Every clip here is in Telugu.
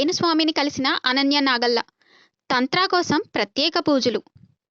వేణుస్వామిని కలిసిన అనన్య నాగల్ల. తంత్రా కోసం ప్రత్యేక పూజలు.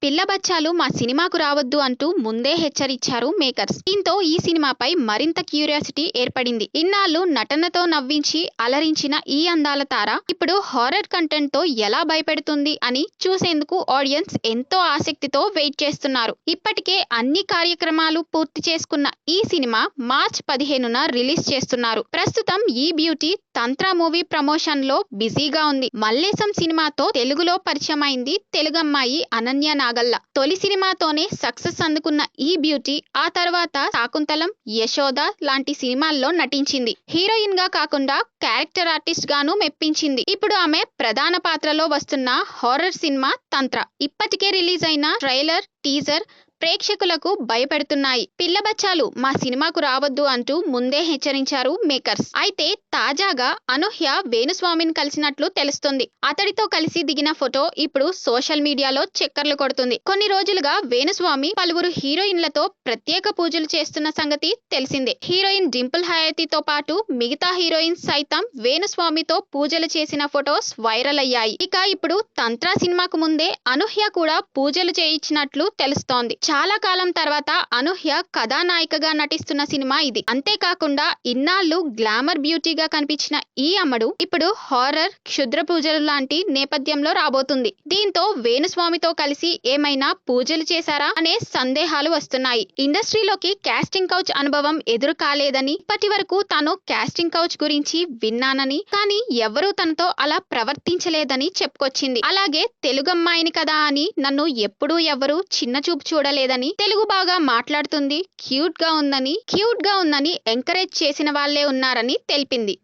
పిల్ల బచ్చాలు మా సినిమాకు రావద్దు అంటూ ముందే హెచ్చరించారు మేకర్స్. దీంతో ఈ సినిమాపై మరింత క్యూరియాసిటీ ఏర్పడింది. ఇన్నాళ్ళు నటనతో నవ్వించి అలరించిన ఈ అందాల తార ఇప్పుడు హారర్ కంటెంట్తో ఎలా భయపెడుతుంది అని చూసేందుకు ఆడియన్స్ ఎంతో ఆసక్తితో వెయిట్ చేస్తున్నారు. ఇప్పటికే అన్ని కార్యక్రమాలు పూర్తి చేసుకున్న ఈ సినిమా మార్చ్ పదిహేనున రిలీజ్ చేస్తున్నారు. ప్రస్తుతం ఈ బ్యూటీ తంత్ర మూవీ ప్రమోషన్లో బిజీగా ఉంది. మల్లేశం సినిమాతో తెలుగులో పరిచయమైంది తెలుగమ్మాయి అనన్య నాగల్ల తొలి సినిమాతోనే సక్సెస్ అందుకున్న ఈ బ్యూటీ ఆ తర్వాత శాకుంతలం యశోద లాంటి సినిమాల్లో నటించింది. హీరోయిన్గా కాకుండా క్యారెక్టర్ ఆర్టిస్ట్ గాను మెప్పించింది. ఇప్పుడు ఆమె ప్రధాన పాత్రలో వస్తున్న హారర్ సినిమా తంత్ర. ఇప్పటికే రిలీజ్ అయిన ట్రైలర్ టీజర్ ప్రేక్షకులకు భయపెడుతున్నాయి. పిల్లబచ్చాలు మా సినిమాకు రావద్దు అంటూ ముందే హెచ్చరించారు మేకర్స్. అయితే తాజాగా అనూహ్య వేణుస్వామిని కలిసినట్లు తెలుస్తుంది. అతడితో కలిసి దిగిన ఫోటో ఇప్పుడు సోషల్ మీడియాలో చక్కర్లు కొడుతుంది. కొన్ని రోజులుగా వేణుస్వామి పలువురు హీరోయిన్లతో ప్రత్యేక పూజలు చేస్తున్న సంగతి తెలిసిందే. హీరోయిన్ డింపుల్ హయాతితో పాటు మిగతా హీరోయిన్స్ సైతం వేణుస్వామితో పూజలు చేసిన ఫొటోస్ వైరల్ అయ్యాయి. ఇక ఇప్పుడు తంత్రా సినిమాకు ముందే అనూహ్య కూడా పూజలు చేయించినట్లు తెలుస్తోంది. చాలా కాలం తర్వాత అనూహ్య కథానాయికగా నటిస్తున్న సినిమా ఇది. అంతేకాకుండా ఇన్నాళ్ళు గ్లామర్ బ్యూటీగా కనిపించిన ఈ అమ్మడు ఇప్పుడు హారర్ క్షుద్ర పూజలు లాంటి నేపథ్యంలో రాబోతుంది. దీంతో వేణుస్వామితో కలిసి ఏమైనా పూజలు చేశారా అనే సందేహాలు వస్తున్నాయి. ఇండస్ట్రీలోకి కాస్టింగ్ కౌచ్ అనుభవం ఎదురు కాలేదని ఇప్పటి వరకు తాను కాస్టింగ్ కౌచ్ గురించి విన్నానని కానీ ఎవరూ తనతో అలా ప్రవర్తించలేదని చెప్పుకొచ్చింది. అలాగే తెలుగమ్మాయిని కదా అని నన్ను ఎప్పుడూ ఎవరు చిన్న చూపు లేదని తెలుగు బాగా మాట్లాడుతుంది క్యూట్గా ఉందని క్యూట్గా ఉందని ఎంకరేజ్ చేసిన వాళ్ళే ఉన్నారని తెలిపింది.